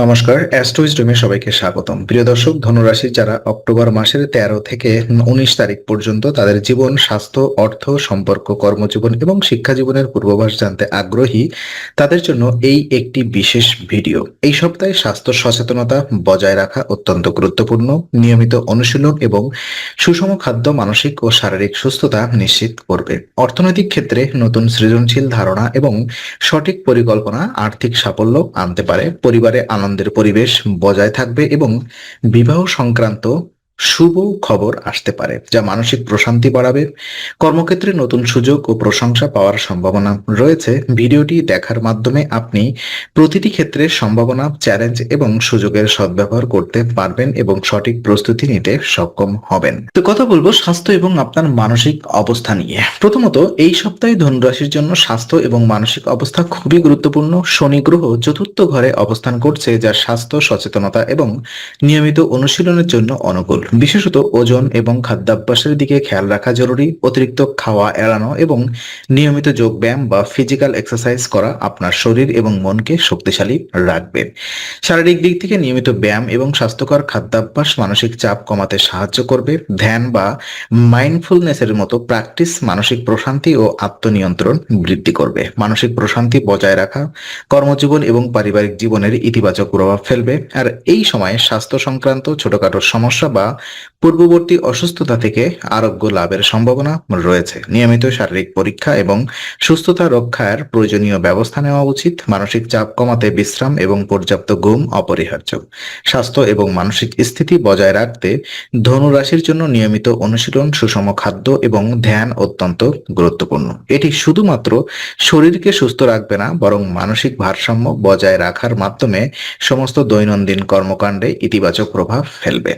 নমস্কার অ্যাস্ট্রোইজডমে সবাইকে স্বাগতম। প্রিয় দর্শক, ধনুরাশি যারা অক্টোবর মাসের তেরো থেকে উনিশ তারিখ পর্যন্ত তাদের জীবন, স্বাস্থ্য, অর্থ, সম্পর্ক, কর্মজীবন এবং শিক্ষা জীবনের পূর্বাভাস জানতে আগ্রহী, তাদের জন্য এই একটি বিশেষ ভিডিও। এই সপ্তাহে স্বাস্থ্য সচেতনতা বজায় রাখা অত্যন্ত গুরুত্বপূর্ণ, নিয়মিত অনুশীলন এবং সুষম খাদ্য, মানসিক ও শারীরিক সুস্থতা নিশ্চিত করবে। অর্থনৈতিক ক্ষেত্রে নতুন সৃজনশীল ধারণা এবং সঠিক পরিকল্পনা আর্থিক সাফল্য আনতে পারে। পরিবারে আনন্দের পরিবেশ বজায় থাকবে এবং বিবাহ সংক্রান্ত শুভ খবর আসতে পারে, যা মানসিক প্রশান্তি বাড়াবে। কর্মক্ষেত্রে নতুন সুযোগ ও প্রশংসা পাওয়ার সম্ভাবনা রয়েছে। ভিডিওটি দেখার মাধ্যমে আপনি প্রতিটি ক্ষেত্রে সম্ভাবনা, চ্যালেঞ্জ এবং সুযোগের সদ্ব্যবহার করতে পারবেন এবং সঠিক প্রস্তুতি নিতে সক্ষম হবেন। তো কথা বলব স্বাস্থ্য এবং আপনার মানসিক অবস্থা নিয়ে। প্রথমত, এই সপ্তাহে ধনুরাশির জন্য স্বাস্থ্য এবং মানসিক অবস্থা খুবই গুরুত্বপূর্ণ। শনি গ্রহ চতুর্থ ঘরে অবস্থান করছে, যা স্বাস্থ্য, সচেতনতা এবং নিয়মিত অনুশীলনের জন্য অনুকূল। বিশেষত ওজন এবং খাদ্যাভ্যাসের দিকে খেয়াল রাখা জরুরি। অতিরিক্ত খাওয়া এড়ানো এবং নিয়মিত যোগ ব্যায়াম বা ফিজিক্যাল এক্সারসাইজ করা আপনার শরীর এবং মনকে শক্তিশালী রাখবে। শারীরিক দিক থেকে নিয়মিত ব্যায়াম এবং স্বাস্থ্যকর খাদ্যাভ্যাস মানসিক চাপ কমাতে সাহায্য করবে। ধ্যান বা মাইন্ডফুলনেসের মতো প্র্যাকটিস মানসিক প্রশান্তি ও আত্মনিয়ন্ত্রণ বৃদ্ধি করবে। মানসিক প্রশান্তি বজায় রাখা, কর্মজীবন এবং পারিবারিক জীবনের ইতিবাচক প্রভাব ফেলবে। আর এই সময়ে স্বাস্থ্য সংক্রান্ত ছোটখাটো সমস্যা বা পূর্ববর্তী অসুস্থতা থেকে আরোগ্য লাভের সম্ভাবনা রয়েছে। নিয়মিত শারীরিক পরীক্ষা এবং সুস্থতা রক্ষার প্রয়োজনীয় ব্যবস্থা নেওয়া উচিত। মানসিক চাপ কমাতে বিশ্রাম এবং পর্যাপ্ত ঘুম অপরিহার্য। স্বাস্থ্য এবং মানসিক স্থিতি বজায় রাখতে ধনু রাশির জন্য নিয়মিত অনুশীলন, সুষম খাদ্য এবং ধ্যান অত্যন্ত গুরুত্বপূর্ণ। এটি শুধুমাত্র শরীরকে সুস্থ রাখবে না, বরং মানসিক ভারসাম্য বজায় রাখার মাধ্যমে সমস্ত দৈনন্দিন কর্মকাণ্ডে ইতিবাচক প্রভাব ফেলবে।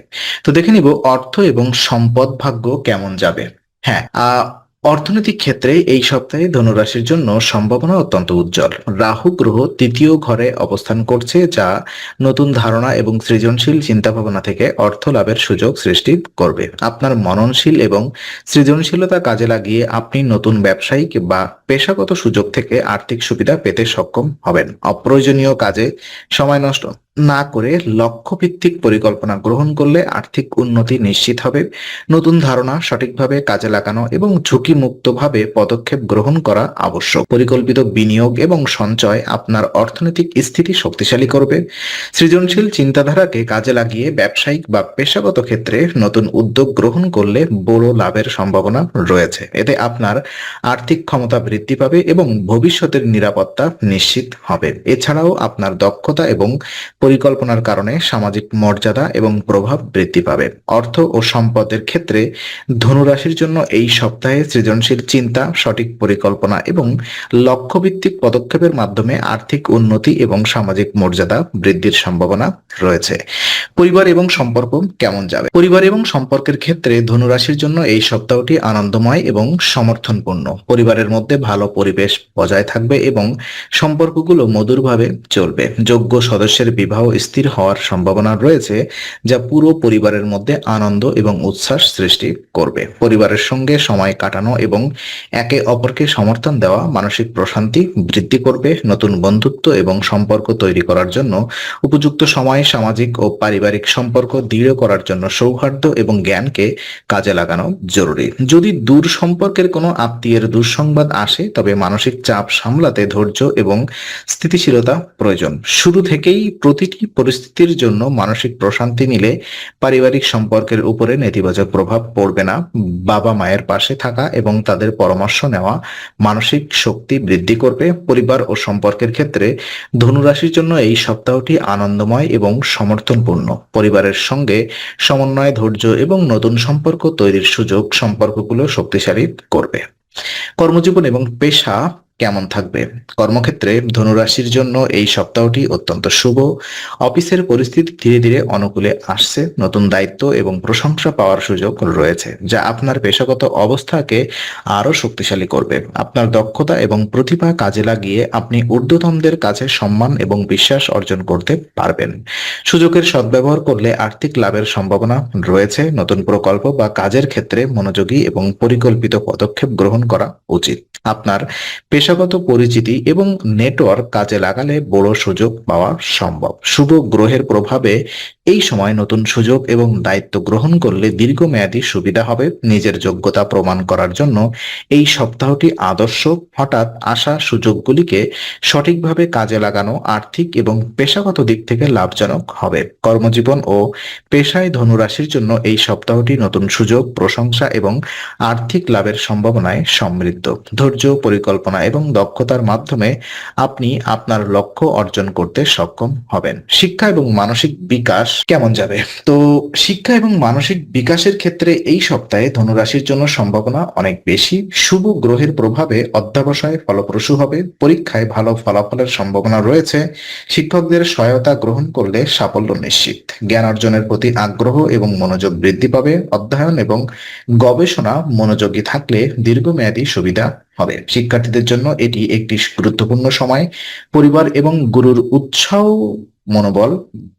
তো দেখে নিব অর্থ এবং সম্পদ ভাগ্য কেমন যাবে। হ্যাঁ অর্থনৈতিক ক্ষেত্রে এই সপ্তাহে ধনুরাশির জন্য সম্ভাবনা অত্যন্ত উজ্জ্বল। রাহু গ্রহ তৃতীয় ঘরে অবস্থান করছে, যা নতুন ধারণা এবং সৃজনশীল চিন্তাভাবনা থেকে অর্থ লাভের সুযোগ সৃষ্টি করবে। আপনার মননশীল এবং সৃজনশীলতা কাজে লাগিয়ে আপনি নতুন ব্যবসায়িক বা পেশাগত সুযোগ থেকে আর্থিক সুবিধা পেতে সক্ষম হবেন। অপ্রয়োজনীয় কাজে সময় নষ্ট না করে লক্ষ্যভিত্তিক পরিকল্পনা গ্রহণ করলে আর্থিক উন্নতি নিশ্চিত হবে। নতুন ধারণা সঠিকভাবে কাজে লাগানো এবং ঝুঁকি ঝুঁকিমুক্তভাবে পদক্ষেপ গ্রহণ করা আবশ্যক। পরিকল্পিত বিনিয়োগ এবং সঞ্চয় আপনার অর্থনৈতিক স্থিতি শক্তিশালী করবে। সৃজনশীল চিন্তাধারাকে কাজে লাগিয়ে ব্যবসায়িক বা পেশাগত ক্ষেত্রে নতুন উদ্যোগ গ্রহণ করলে বড় লাভের সম্ভাবনা রয়েছে। এতে আপনার আর্থিক ক্ষমতা বৃদ্ধি পাবে এবং ভবিষ্যতের নিরাপত্তা নিশ্চিত হবে। এছাড়াও আপনার দক্ষতা এবং পরিকল্পনার কারণে সামাজিক মর্যাদা এবং প্রভাব বৃদ্ধি পাবে। অর্থ ও সম্পদের ক্ষেত্রে ধনুরাশির জন্য এই সপ্তাহে সৃজনশীল চিন্তা, সঠিক পরিকল্পনা এবং লক্ষ্যভিত্তিক পদক্ষেপের মাধ্যমে আর্থিক উন্নতি এবং সামাজিক মর্যাদা বৃদ্ধির সম্ভাবনা রয়েছে। পরিবার এবং সম্পর্ক কেমন যাবে? পরিবার এবং সম্পর্কের ক্ষেত্রে ধনুরাশির জন্য এই সপ্তাহটি আনন্দময় এবং সমর্থনপূর্ণ। পরিবারের মধ্যে ভালো পরিবেশ বজায় থাকবে এবং সম্পর্কগুলো মধুরভাবে চলবে। যোগ্য সদস্যের বিবাহ স্থির হওয়ার সম্ভাবনা রয়েছে, যা পুরো পরিবারের মধ্যে আনন্দ এবং উচ্ছ্বাস সৃষ্টি করবে। পরিবারের সঙ্গে সময় কাটানো এবং একে অপরকে সমর্থন দেওয়া মানসিক প্রশান্তি বৃদ্ধি করবে। নতুন বন্ধুত্ব এবং সম্পর্ক তৈরি করার জন্য উপযুক্ত সময়, সামাজিক ও পারিবারিক সম্পর্ক দৃঢ় করার জন্য সৌহার্দ্য এবং জ্ঞানকে কাজে লাগানো জরুরি। যদি দূর সম্পর্কের কোনো আত্মীয়ের দুঃসংবাদ আসে তবে মানসিক চাপ সামলাতে ধৈর্য এবং স্থিতিশীলতা প্রয়োজন। শুরু থেকেই প্রতিটি পরিস্থিতির জন্য মানসিক প্রশান্তি নিলে পারিবারিক সম্পর্কের উপরে নেতিবাচক প্রভাব পড়বে না। বাবা মায়ের পাশে থাকা এবং তাদের পরামর্শ নেওয়া মানসিক শক্তি বৃদ্ধি করবে। পরিবার ও সম্পর্কের ক্ষেত্রে ধনুরাশির জন্য এই সপ্তাহটি আনন্দময় এবং সমর্থনপূর্ণ। পরিবারের সঙ্গে সমন্বয় ধৈর্য এবং নতুন সম্পর্ক তৈরির সুযোগ সম্পর্কগুলো শক্তিশালী করবে। কর্মজীবন এবং পেশা কেমন থাকবে? কর্মক্ষেত্রে ধনুরাশির জন্য এই সপ্তাহটি অত্যন্ত শুভ। অফিসের পরিস্থিতি ধীরে ধীরে অনুকূলে আসছে। নতুন দায়িত্ব এবং প্রশংসা পাওয়ার সুযোগ রয়েছে, যা আপনার পেশাগত অবস্থাকে আরও শক্তিশালী করবে। আপনার দক্ষতা এবং প্রতিভা কাজে লাগিয়ে আপনি ঊর্ধ্বতনদের কাছে সম্মান এবং বিশ্বাস অর্জন করতে পারবেন। সুযোগের সদ্ব্যবহার করলে আর্থিক লাভের সম্ভাবনা রয়েছে। নতুন প্রকল্প বা কাজের ক্ষেত্রে মনোযোগী এবং পরিকল্পিত পদক্ষেপ গ্রহণ করা উচিত। আপনার পেশাগত পরিচিতি এবং নেটওয়ার্ক কাজে লাগালে বড় সুযোগ পাওয়া সম্ভব। শুভ গ্রহের প্রভাবে এই সময় নতুন সুযোগ এবং দায়িত্ব গ্রহণ করলে দীর্ঘমেয়াদী সুবিধা হবে নিজের যোগ্যতা প্রমাণ করার জন্য। এই সপ্তাহটি আদর্শ, হঠাৎ আসা সুযোগগুলিকে সঠিকভাবে কাজে লাগানো আর্থিক এবং পেশাগত দিক থেকে লাভজনক হবে। কর্মজীবন ও পেশায় ধনুরাশির জন্য এই সপ্তাহটি নতুন সুযোগ, প্রশংসা এবং আর্থিক লাভের সম্ভাবনায় সমৃদ্ধ। ধৈর্য, পরিকল্পনা এবং দক্ষতার মাধ্যমে আপনি আপনার লক্ষ্য অর্জন করতে সক্ষম হবেন। শিক্ষা এবং মানসিক বিকাশ কেমন যাবে? তো শিক্ষা এবং মানসিক বিকাশের ক্ষেত্রে এই সপ্তাহে ধনুরাশির জন্য সম্ভাবনা অনেক বেশি। শুভ গ্রহের প্রভাবে অধ্যাবসায় ফলপ্রসূ হবে। পরীক্ষায় ভালো ফলাফলের সম্ভাবনা রয়েছে। শিক্ষকদের সহায়তা গ্রহণ করলে সাফল্য নিশ্চিত। জ্ঞান অর্জনের প্রতি আগ্রহ এবং মনোযোগ বৃদ্ধি পাবে। অধ্যয়ন এবং গবেষণা মনোযোগী থাকলে দীর্ঘমেয়াদী সুবিধা হবে। শিক্ষার্থীদের জন্য এটি একটি গুরুত্বপূর্ণ সময়। পরিবার এবং গুরুর উৎসাহ মনোবল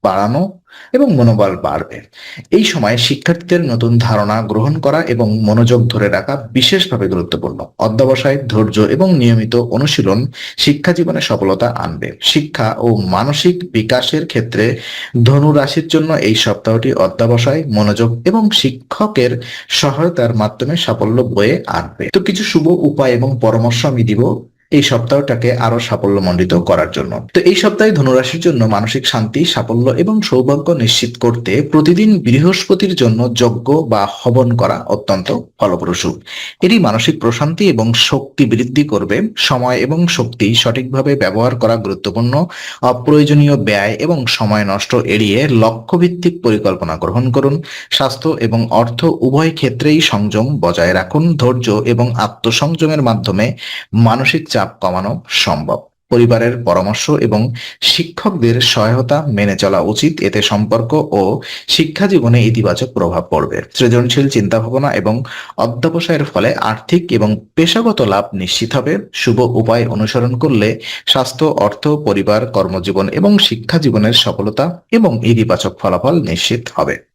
বাড়ানো এবং মনোবল বাড়বে। এই সময় শিক্ষার্থীদের নতুন ধারণা গ্রহণ করা এবং মনোযোগ ধরে রাখা বিশেষভাবে গুরুত্বপূর্ণ। অধ্যবসায়, ধৈর্য এবং নিয়মিত অনুশীলন শিক্ষা জীবনে সফলতা আনবে। শিক্ষা ও মানসিক বিকাশের ক্ষেত্রে ধনু রাশির জন্য এই সপ্তাহটি অধ্যবসায়, মনোযোগ এবং শিক্ষকের সহায়তার মাধ্যমে সাফল্য বয়ে আনবে। তো কিছু শুভ উপায় এবং পরামর্শ আমি দিব এই সপ্তাহটাকে আরও সাফল্যমণ্ডিত করার জন্য। তো এই সপ্তাহে ধনুরাশির জন্য মানসিক শান্তি, সাফল্য এবং সৌভাগ্য নিশ্চিত করতে প্রতিদিন বৃহস্পতির জন্য যজ্ঞ বা হবন করা অত্যন্ত ফলপ্রসূ। এটি মানসিক প্রশান্তি এবং শক্তি বৃদ্ধি করবে। সময় এবং শক্তি সঠিকভাবে ব্যবহার করা গুরুত্বপূর্ণ। অপ্রয়োজনীয় ব্যয় এবং সময় নষ্ট এড়িয়ে লক্ষ্যভিত্তিক পরিকল্পনা গ্রহণ করুন। স্বাস্থ্য এবং অর্থ উভয় ক্ষেত্রেই সংযম বজায় রাখুন। ধৈর্য এবং আত্মসংযমের মাধ্যমে মানসিক চাপ কমানো সম্ভব। পরিবারের পরামর্শ এবং শিক্ষকদের সহায়তা মেনে চলা উচিত। এতে সম্পর্ক ও শিক্ষা জীবনে ইতিবাচক প্রভাব পড়বে। সৃজনশীল চিন্তাভাবনা এবং অধ্যবসায়ের ফলে আর্থিক এবং পেশাগত লাভ নিশ্চিত হবে। শুভ উপায় অনুসরণ করলে স্বাস্থ্য, অর্থ, পরিবার, কর্মজীবন এবং শিক্ষা জীবনের সফলতা এবং ইতিবাচক ফলাফল নিশ্চিত হবে।